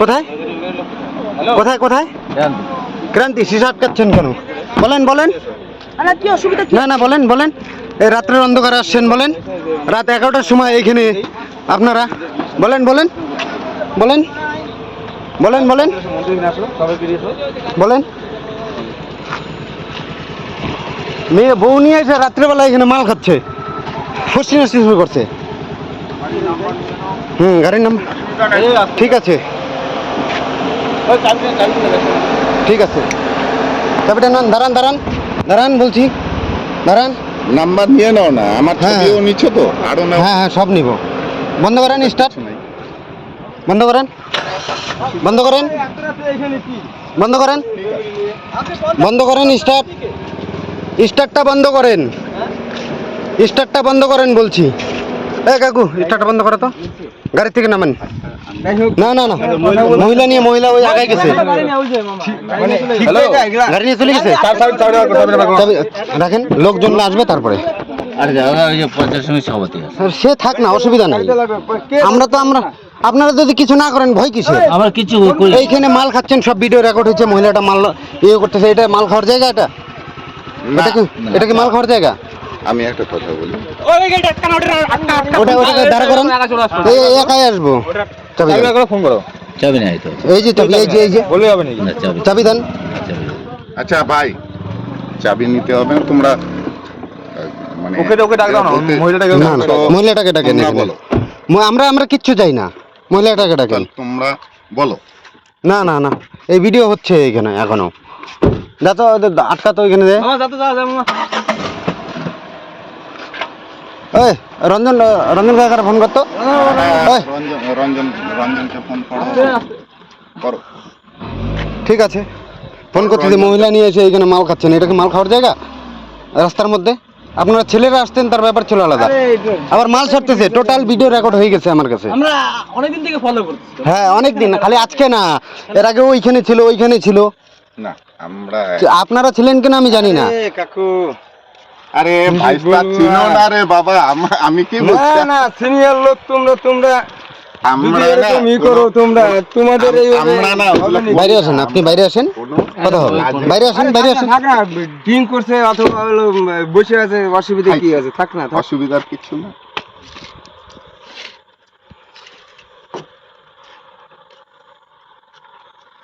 কোথায়? কোথায় কোথায়? ক্রান্তি। শিশা আটকাচ্ছেন কেন? বলেন বলেন। কি অসুবিধা না না বলেন বলেন। এই রাত্রের অন্ধকারে আসছেন বলেন। রাত এগারোটার সময় এইখানে আপনারা বলেন বলেন। বলেন বলেন বলেন। বলেন। মেয়ে বউ নিয়ে এসে রাত্রেবেলা এখানে মাল খাচ্ছে। ফসি নাস্তি শুরু করছে। হুম গাড়ির নাম ঠিক আছে। ঠিক আছে। নেন দাঁড়ান দাঁড়ান দাঁড়ান বলছি। দাঁড়ান। নাম্বার নিয়ে নাও না আমার হ্যাঁ। ছবিও নিচ্ছ তো আরও নাও। হ্যাঁ হ্যাঁ সব নিব। বন্ধ করেন স্টার্ট। বন্ধ করেন। বন্ধ করেন। বন্ধ করেন। বন্ধ করেন স্টার্ট। স্টার্টটা বন্ধ করেন। স্টার্টটা বন্ধ করেন বলছি। এ কাকু স্টার্টটা বন্ধ করো তো। গাড়ি থেকে নামেন। না না না। মহিলা নিয়ে মহিলা ওই আগায় গেছে। হ্যালো? গাড়ি নিয়ে চলে গেছে? রাখেন লোকজন আসবে তারপরে। সে থাক না অসুবিধা নেই। আমরা তো আমরা আপনারা যদি কিছু না করেন ভয় কিসে আমরা কিছু এইখানে মাল খাচ্ছেন সব ভিডিও রেকর্ড হচ্ছে মহিলাটা মাল ইয়ে করতেছে এটা মাল খাওয়ার জায়গা এটা? এটা কি এটা কি মাল খাওয়ার জায়গা? আমি একটা কথা বলি। ওটা ওটাকে দাঁড়া করেন। একাই আসব। চাবি দেন। ফোন করো। চাবি নাই তো। এই যে চাবি এই যে এই যে। বলে নাকি? না চাবি। চাবি দেন। আচ্ছা ভাই চাবি নিতে হবে না তোমরা মানে ওকে ওকে ডাক দাও না মহিলাটাকে না না মহিলাটাকে তোমরা এখানে। বলো। আমরা আমরা কিচ্ছু চাই না। মহিলাটাকে ডাকেন তোমরা বলো। না না না এই ভিডিও হচ্ছে এখানে এখনও। যা তো আটকা তো এখানে দে। যাতে যাবে না ওই রঞ্জন রঞ্জন কাকার ফোন করতো? রঞ্জন রঞ্জন রঞ্জনকে ফোন করো। ঠিক আছে। ফোন করতেছি মহিলা নিয়ে এসে এখানে মাল খাচ্ছেন। এটা কি মাল খাওয়ার জায়গা? রাস্তার মধ্যে? আপনারা ছেলেরা আসতেন তার ব্যাপার ছিল আলাদা। আবার মাল ছাড়তেছে। টোটাল ভিডিও রেকর্ড হয়ে গেছে আমার কাছে। আমরা অনেকদিন থেকে ফলো করছি হ্যাঁ অনেক দিন খালি আজকে না। এর আগে ওইখানে ছিল ওইখানে ছিল। না আমরা আপনারা ছিলেন কিনা আমি জানি না। কাকু। আরে ভাইস্তা চিনো না রে বাবা আমি কি না বলছি না সিনিয়র লোক তোমরা তোমরা। আমরা না করো তোমরা তোমাদের এই আমরা না বাইরে আসেন আপনি বাইরে আসেন কথা হবে। বাইরে আসেন বাইরে আসেন। থাক না ড্রিঙ্ক করছে অথবা বসে আছে অসুবিধা কি আছে? থাক না অসুবিধার কিছু না।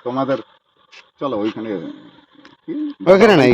তোমাদের চলো ওইখানে ওইখানে নাই।